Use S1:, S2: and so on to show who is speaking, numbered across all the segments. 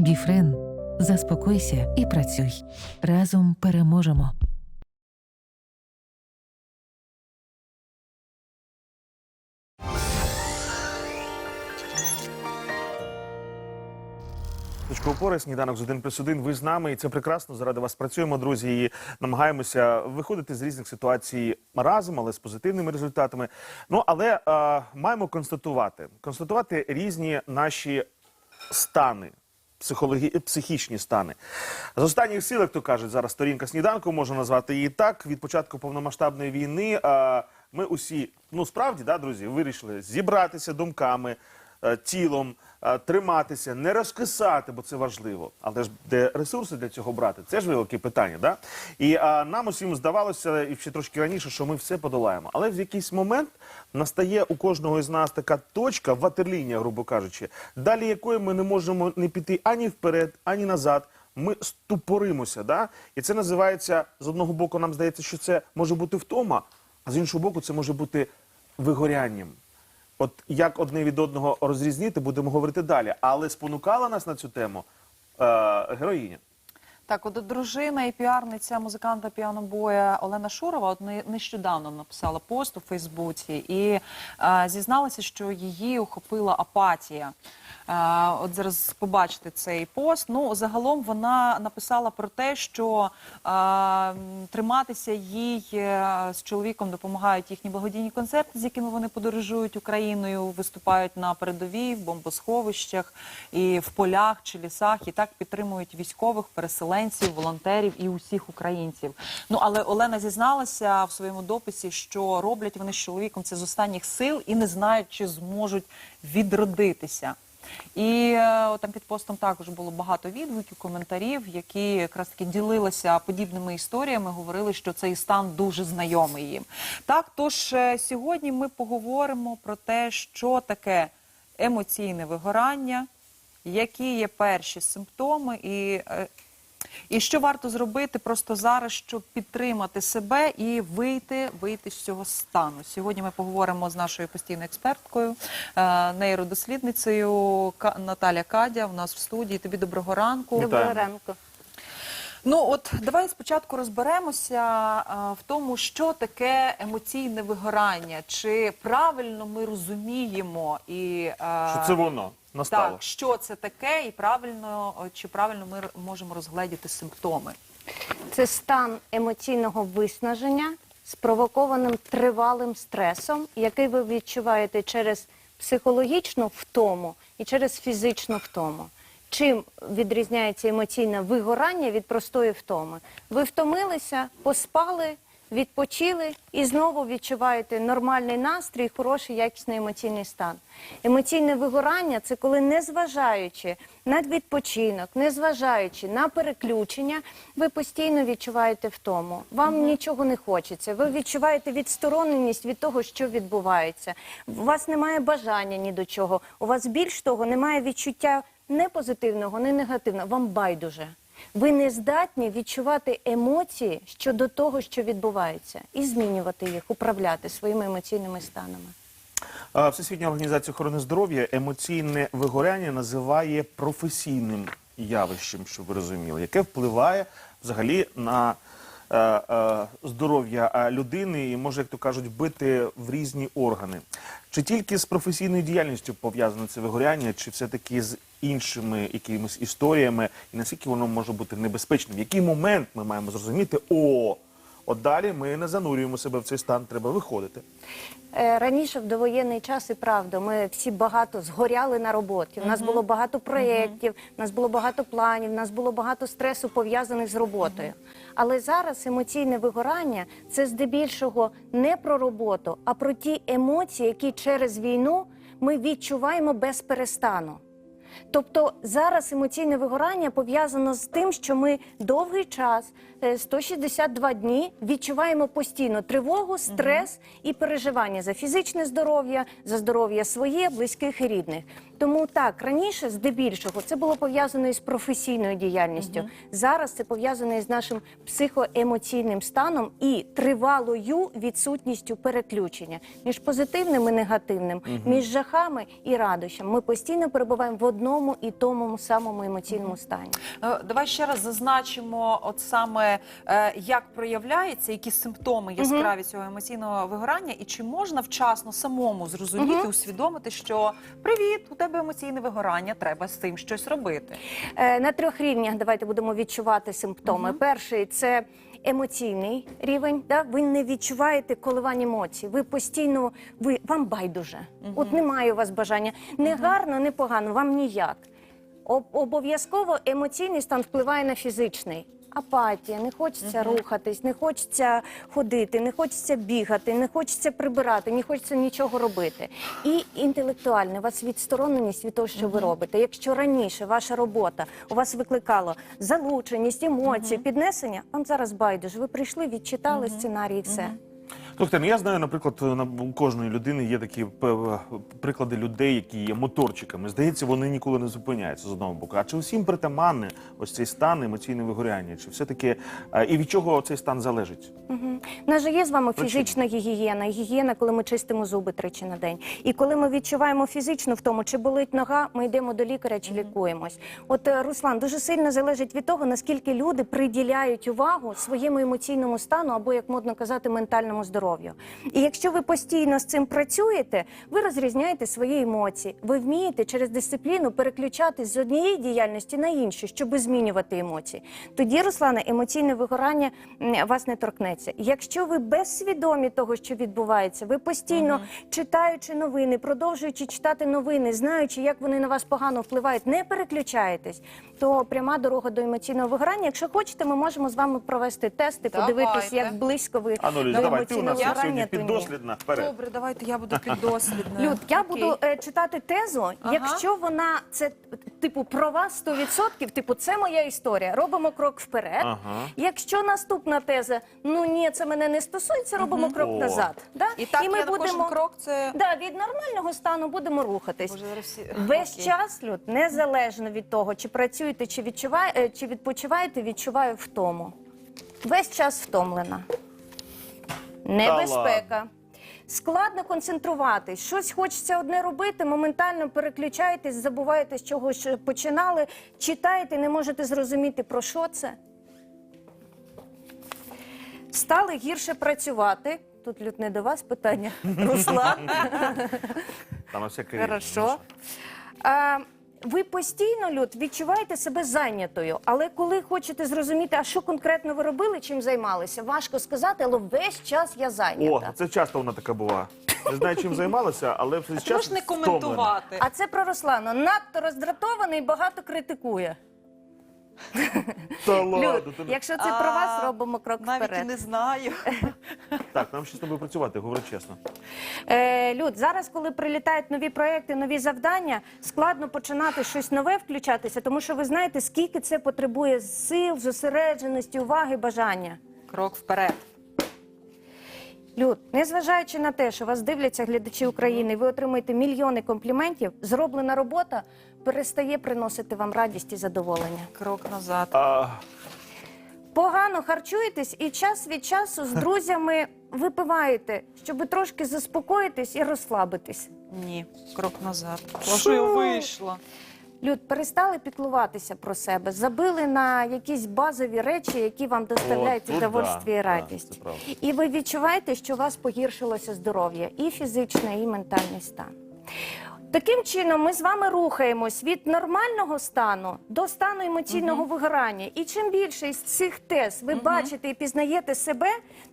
S1: Біфрен. Заспокойся і працюй. Разом переможемо.
S2: Точка опори, сніданок з 1 плюс 1. Ви з нами, і це прекрасно. Заради вас працюємо, друзі. І намагаємося виходити з різних ситуацій разом, але з позитивними результатами. Ну але е, маємо констатувати, констатувати різні наші стани. Психологі... психічні стани з останніх сил, як то кажуть, зараз сторінка сніданку можна назвати її так. Від початку повномасштабної війни А ми усі, ну справді, да, друзі, вирішили зібратися думками, е, тілом, триматися, не розкисати, бо це важливо. Але ж де ресурси для цього брати? Це ж велике питання, да? І е, нам усім здавалося, і ще трошки раніше, що ми все подолаємо. Але в якийсь момент настає у кожного із нас така точка, ватерлінія, грубо кажучи, далі якої ми не можемо не піти ані вперед, ані назад. Ми ступоримося, да? і це називається з одного боку. Нам здається, що це може бути втома, а з іншого боку, це може бути вигорянням. От як одне від одного розрізнити, будемо говорити далі. Але спонукала нас на цю тему е, героїня.
S3: Так, от дружина і піарниця музиканта піанобоя Олена Шурова от не- нещодавно написала пост у Фейсбуці і е, зізналася, що її охопила апатія. Е, от зараз побачите цей пост. Ну, загалом вона написала про те, що е, триматися їй е, з чоловіком допомагають їхні благодійні концерти, з якими вони подорожують Україною, виступають на передовій, в бомбосховищах і в полях чи лісах, і так підтримують військових, переселенців, волонтерів і усіх українців. Ну але Олена зізналася в своєму дописі, що роблять вони з чоловіком це з останніх сил і не знають, чи зможуть відродитися. І е, там під постом також було багато відгуків, коментарів, які якраз таки ділилися подібними історіями, говорили, що цей стан дуже знайомий їм. Так, тож е, сьогодні ми поговоримо про те, що таке емоційне вигорання, які є перші симптоми, і, е, і що варто зробити просто зараз, щоб підтримати себе і вийти, вийти з цього стану. Сьогодні ми поговоримо з нашою постійною експерткою, е, нейродослідницею Наталя Кадя. У нас в студії. Тобі доброго ранку.
S4: Доброго ранку.
S3: Ну от давай спочатку розберемося а, в тому, що таке емоційне вигорання, чи правильно ми розуміємо і а,
S2: Що це воно настало?
S3: так, що це таке, і правильно чи правильно ми можемо розгледіти симптоми.
S4: Це стан емоційного виснаження, спровокованим тривалим стресом, який ви відчуваєте через психологічну втому і через фізичну втому. Чим відрізняється емоційне вигорання від простої втоми? Ви втомилися, поспали, відпочили і знову відчуваєте нормальний настрій, хороший якісний емоційний стан. Емоційне вигорання це коли, незважаючи на відпочинок, незважаючи на переключення, ви постійно відчуваєте втому. Вам нічого не хочеться. Ви відчуваєте відстороненість від того, що відбувається. У вас немає бажання ні до чого. У вас більш того немає відчуття не позитивного, не негативного. Вам байдуже. Ви не здатні відчувати емоції щодо того, що відбувається, і змінювати їх, управляти своїми емоційними станами.
S2: Всесвітня організація охорони здоров'я емоційне вигоряння називає професійним явищем, щоб ви розуміли, яке впливає взагалі на е, е, здоров'я людини і може, як то кажуть, бити в різні органи. Чи тільки з професійною діяльністю пов'язане це вигоряння, чи все-таки з іншими якимись історіями, і наскільки воно може бути небезпечним? В який момент ми маємо зрозуміти, о, от далі ми не занурюємо себе в цей стан, треба виходити.
S4: Е, Раніше в довоєнний час і правда, ми всі багато згоряли на роботі. У нас було багато проєктів, у нас було багато планів, у нас було багато стресу пов'язаних з роботою. Але зараз емоційне вигорання це здебільшого не про роботу, а про ті емоції, які через війну ми відчуваємо без перестану. Тобто зараз емоційне вигорання пов'язано з тим, що ми довгий час, е, 162 дні, відчуваємо постійно тривогу, стрес і переживання за фізичне здоров'я, за здоров'я своє, близьких і рідних. Тому так раніше, здебільшого, це було пов'язано із професійною діяльністю. Зараз це пов'язано із нашим психоемоційним станом і тривалою відсутністю переключення між позитивним і негативним, між жахами і радощами. Ми постійно перебуваємо в одному і тому самому емоційному стані.
S3: Е, Давай ще раз зазначимо, от саме е, як проявляється, які симптоми яскраві цього емоційного вигорання, і чи можна вчасно самому зрозуміти, усвідомити, що привіт, у тебе емоційне вигорання, треба з цим щось робити.
S4: Е, На трьох рівнях давайте будемо відчувати симптоми. Перший це емоційний рівень. Да? Ви не відчуваєте коливань емоцій. Ви постійно ви вам байдуже. От немає у вас бажання. Не гарно, не погано, вам ніяк. Об- Обов'язково емоційний стан впливає на фізичний. Апатія, не хочеться рухатись, не хочеться ходити, не хочеться бігати, не хочеться прибирати, не хочеться нічого робити. І інтелектуальне, у вас відстороненість від того, що ви робите. Якщо раніше ваша робота у вас викликала залученість, емоції, піднесення, вам зараз байдуже. Ви прийшли, відчитали сценарій і все.
S2: Слухайте, ну я знаю, наприклад, на у кожної людини є такі приклади людей, які є моторчиками. Здається, вони ніколи не зупиняються з одного боку. А чи усім притаманне ось цей стан емоційне вигоряння? Чи все таки і від чого цей стан залежить?
S4: У нас же є з вами
S2: Причина.
S4: фізична гігієна, гігієна, коли ми чистимо зуби тричі на день. І коли ми відчуваємо фізично в тому, чи болить нога, ми йдемо до лікаря чи лікуємось. От е, Руслан дуже сильно залежить від того, наскільки люди приділяють увагу своєму емоційному стану або, як модно казати, ментальному здоров'ю. І якщо ви постійно з цим працюєте, ви розрізняєте свої емоції. Ви вмієте через дисципліну переключатись з однієї діяльності на іншу, щоб змінювати емоції. Тоді, Руслане, емоційне вигорання вас не торкнеться. Якщо ви безсвідомі того, що відбувається, ви постійно читаючи новини, продовжуючи читати новини, знаючи, як вони на вас погано впливають, не переключаєтесь, то пряма дорога до емоційного вигорання. Якщо хочете, ми можемо з вами провести тести, подивитись, як близько ви
S2: Ану,
S4: до
S2: давай, ти у
S4: емоційного
S2: нас сьогодні
S4: вигорання, то ні.
S2: піддослідна. Вперед.
S3: Добре, давайте я буду піддослідною.
S4: Люд, я
S3: Окей.
S4: буду е, читати тезу.
S3: Ага.
S4: Якщо вона це типу про вас 100%, типу це моя історія. Робимо крок вперед.
S2: Ага.
S4: Якщо наступна теза, ну ні, це мене не стосується, робимо крок
S2: О.
S4: назад. Да?
S3: І так
S4: ми
S3: я на кожен крок це
S4: Да, від нормального стану будемо рухатись.
S3: Боже, зараз всі-
S4: Весь
S3: Окей.
S4: час, Люд, незалежно від того, чи працюєте, чи відчуваєте, чи відпочиваєте, відчуваю втому. Весь час втомлена. Небезпека. Складно концентруватись. Щось хочеться одне робити, моментально переключаєтесь, забуваєте, з чого починали, читаєте, не можете зрозуміти, про що це. Стали гірше працювати. Тут Люд, не до вас питання. Руслан.
S2: Там всякий
S4: Хорошо. Ви постійно, Люд, відчуваєте себе зайнятою, але коли хочете зрозуміти, а що конкретно ви робили, чим займалися, важко сказати, але весь час я
S2: О,
S4: зайнята.
S2: це часто вона така була. Не знаю, чим займалася, але все
S3: Ти
S2: час
S3: можеш не
S2: втомлена.
S3: коментувати.
S4: А це про Руслана. Надто роздратований багато критикує.
S2: Та ладно,
S4: якщо це про вас, робимо крок
S3: Навіть і
S4: вперед.
S3: не знаю.
S2: Так, нам ще з тобою працювати, говорю чесно.
S4: Е, Люд, зараз, коли прилітають нові проекти, нові завдання, складно починати щось нове включатися, тому що ви знаєте, скільки це потребує сил, зосередженості, уваги, бажання.
S3: Крок вперед.
S4: Люд, незважаючи на те, що вас дивляться глядачі України, ви отримуєте мільйони компліментів, зроблена робота перестає приносити вам радість і задоволення.
S3: Крок назад.
S2: А,
S4: Погано харчуєтесь і час від часу з друзями випиваєте, щоб трошки заспокоїтись і розслабитись.
S3: Ні, крок назад. Що я вийшла?
S4: Люд, перестали піклуватися про себе, забили на якісь базові речі, які вам доставляють
S2: От тут
S4: удовольствие
S2: да,
S4: і
S2: да,
S4: радість.
S2: це правда.
S4: і ви відчуваєте, що у вас погіршилося здоров'я і фізичне, і ментальний стан. Таким чином, ми з вами рухаємось від нормального стану до стану емоційного вигорання. І чим більше із цих тез ви бачите і пізнаєте себе,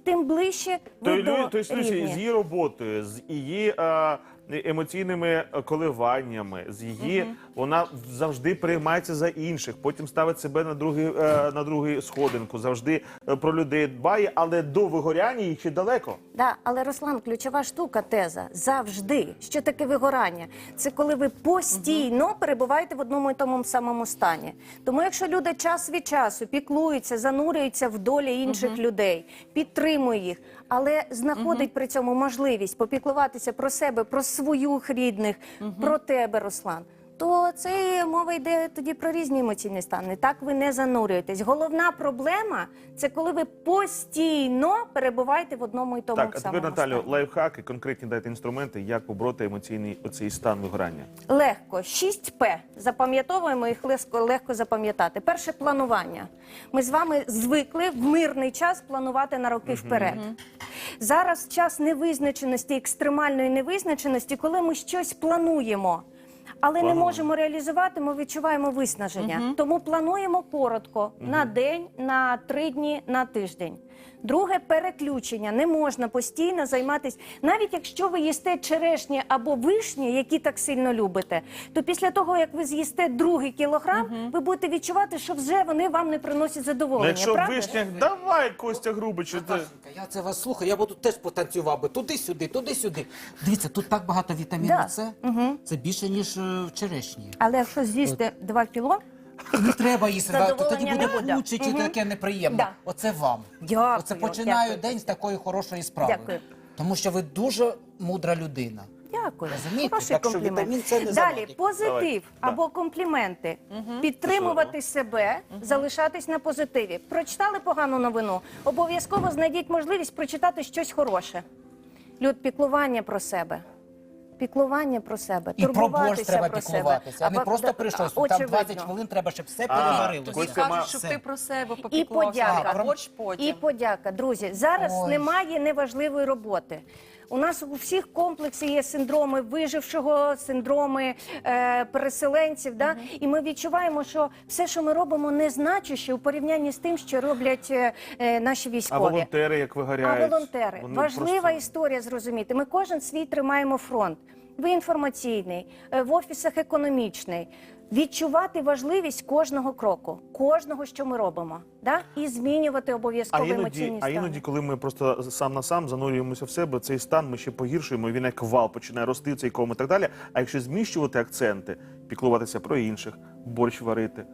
S4: тим ближче ви
S2: то,
S4: до
S2: Лю- то, есть, Люсі,
S4: рівня.
S2: з її роботою, з її е, емоційними коливаннями, з її вона завжди приймається за інших, потім ставить себе на другий, е, на другий сходинку, завжди е, про людей дбає, але до вигоряння їй ще далеко.
S4: Да, але Руслан, ключова штука, теза завжди. Що таке вигорання? Це коли ви постійно перебуваєте в одному і тому самому стані. Тому, якщо люди час від часу піклуються, занурюються в долі інших людей, підтримує їх, але знаходить при цьому можливість попіклуватися про себе, про своїх рідних, про тебе, Руслан. То це мова йде тоді про різні емоційні стани. Так ви не занурюєтесь. Головна проблема це коли ви постійно перебуваєте в одному і тому
S2: Так, а
S4: самому
S2: тепер Наталю,
S4: стані.
S2: лайфхаки, конкретні дайте інструменти, як побороти емоційний оцей стан вигорання.
S4: Легко. 6П. Запам'ятовуємо їх легко, легко запам'ятати. Перше планування. Ми з вами звикли в мирний час планувати на роки вперед. Зараз час невизначеності, екстремальної невизначеності, коли ми щось плануємо. Але не можемо реалізувати, ми відчуваємо виснаження. Тому плануємо коротко на день, на три дні, на тиждень. Друге переключення. Не можна постійно займатися, навіть якщо ви їсте черешні або вишні, які так сильно любите, то після того, як ви з'їсте другий кілограм, ви будете відчувати, що вже вони вам не приносять
S2: Ну,
S4: задоволення.
S2: якщо в
S4: правда?
S2: вишнях, давай, Костя Грубич, ти...
S5: Наташенька, я це вас слухаю, я буду теж потанцював би туди-сюди, туди-сюди. Дивіться, тут так багато вітаміну
S4: Да.
S5: С. Це більше, ніж е, в черешні.
S4: Але якщо з'їсти 2 кіло,
S5: Не треба їсти, да, то тоді
S4: Задоволення
S5: буде
S4: не буде.
S5: куче чи таке неприємне.
S4: Да.
S5: Оце вам.
S4: Дякую,
S5: Оце починаю
S4: дякую.
S5: день з такої хорошої справи.
S4: Дякую.
S5: Тому що ви дуже мудра людина.
S4: Дякую.
S5: Розумієте?
S4: Хороший
S5: Так що
S4: комплімент.
S5: не
S4: Далі
S5: завадить.
S4: позитив
S2: Давай.
S4: або компліменти. Підтримувати себе, залишатись на позитиві. Прочитали погану новину. Обов'язково знайдіть можливість прочитати щось хороше. Люд, піклування про себе. Піклування про себе,
S5: І про
S4: турбуватися
S5: борщ треба
S4: про
S5: піклуватися, а не
S4: Або-
S5: просто
S4: да,
S5: прийшов, там
S4: очевидно.
S5: 20 хвилин треба, щоб все
S2: А,
S5: переварилося.
S2: Костя
S3: Кажуть, щоб ти про себе попіклувався.
S4: подяка.
S3: а борщ потім.
S4: І подяка. Друзі, зараз
S5: Ой.
S4: немає неважливої роботи. У нас у всіх комплексі є синдроми вижившого, синдроми е, переселенців. Да? І ми відчуваємо, що все, що ми робимо, не значуще у порівнянні з тим, що роблять е, наші наші
S2: А
S4: військові.
S2: волонтери як вигоряють?
S4: А волонтери
S2: Вони
S4: важлива
S2: просто-
S4: історія зрозуміти. Ми кожен свій тримаємо фронт. Ви інформаційний, е, в офісах економічний. Відчувати важливість кожного кроку, кожного, що ми робимо, да? і змінювати обов'язково
S2: емоційні
S4: емоційні
S2: а іноді, коли ми просто сам на сам занурюємося в себе, цей стан ми ще погіршуємо. Він як вал починає рости цей ком і так далі. А якщо зміщувати акценти, піклуватися про інших, борщ варити,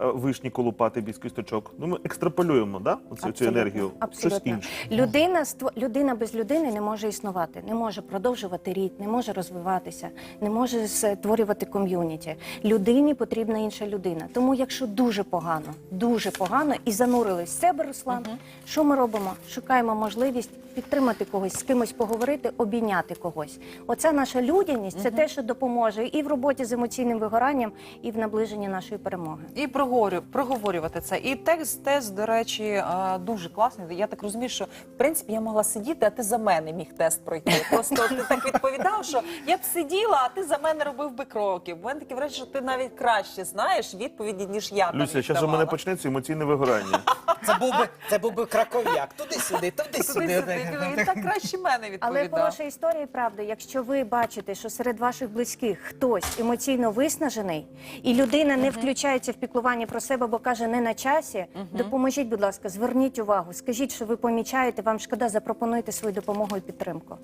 S2: вишні колупати без кісточок, ну ми екстраполюємо да? Оцю, цю
S4: Абсолютно,
S2: енергію. Щось
S4: абсолютно.
S2: інше.
S4: Людина людина без людини не може існувати, не може продовжувати рід, не може розвиватися, не може створювати ком'юніті. Людині потрібна інша людина. Тому, якщо дуже погано, дуже погано і занурились в себе, Руслан, що ми робимо? Шукаємо можливість підтримати когось, з кимось поговорити, обійняти когось. Оця наша людяність це те, що допоможе і в роботі з емоційним вигоранням, і в наближенні нашої перемоги.
S3: І проговорю, проговорювати це. І текст тест, до речі, дуже класний. Я так розумію, що в принципі я могла сидіти, а ти за мене міг тест пройти. Просто ти так відповідав, що я б сиділа, а ти за мене робив би кроки. В мене таке враження, що ти навіть краще знаєш відповіді, ніж я. там
S2: Люся, зараз у мене почнеться емоційне вигорання.
S5: Це був би, це був би краков'як. Туди-сюди,
S3: Туди
S5: туди-сюди.
S3: він так краще мене
S4: Але хороша історія правда, якщо ви бачите, що серед ваших близьких хтось емоційно виснажений, і людина не включається в піклування про себе, бо каже не на часі, допоможіть, будь ласка, зверніть увагу, скажіть, що ви помічаєте, вам шкода, запропонуйте свою допомогу і підтримку.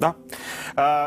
S2: Да.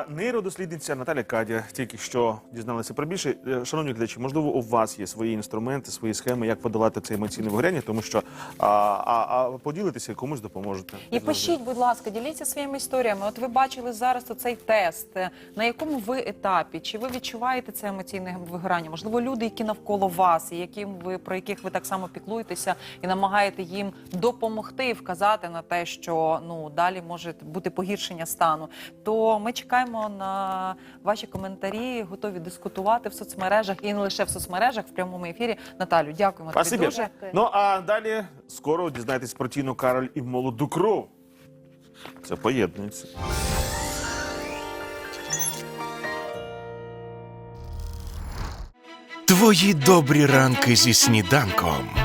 S2: Нейродослідниця Наталя Кадя тільки що дізналася про більше. Е, Шановні глядачі, можливо, у вас є свої інструменти, свої схеми, як подолати це емоційне вигоряння, тому що а, а, а поділитися комусь допоможете.
S3: І пишіть, будь ласка, діліться своїми історіями. От ви бачили зараз оцей тест. е, На якому ви етапі? Чи ви відчуваєте це емоційне вигорання? Можливо, люди, які навколо вас, і яким ви про яких ви так само піклуєтеся і намагаєте їм допомогти і вказати на те, що ну далі може бути погіршення стану. То ми чекаємо на ваші коментарі, готові дискутувати в соцмережах і не лише в соцмережах, в прямому ефірі. Наталю, дякуємо тобі
S2: Спасибі.
S3: дуже.
S2: Ну а далі скоро дізнаєтесь про Тіну Кароль і молоду кров. Це поєднується.
S6: Твої добрі ранки зі сніданком.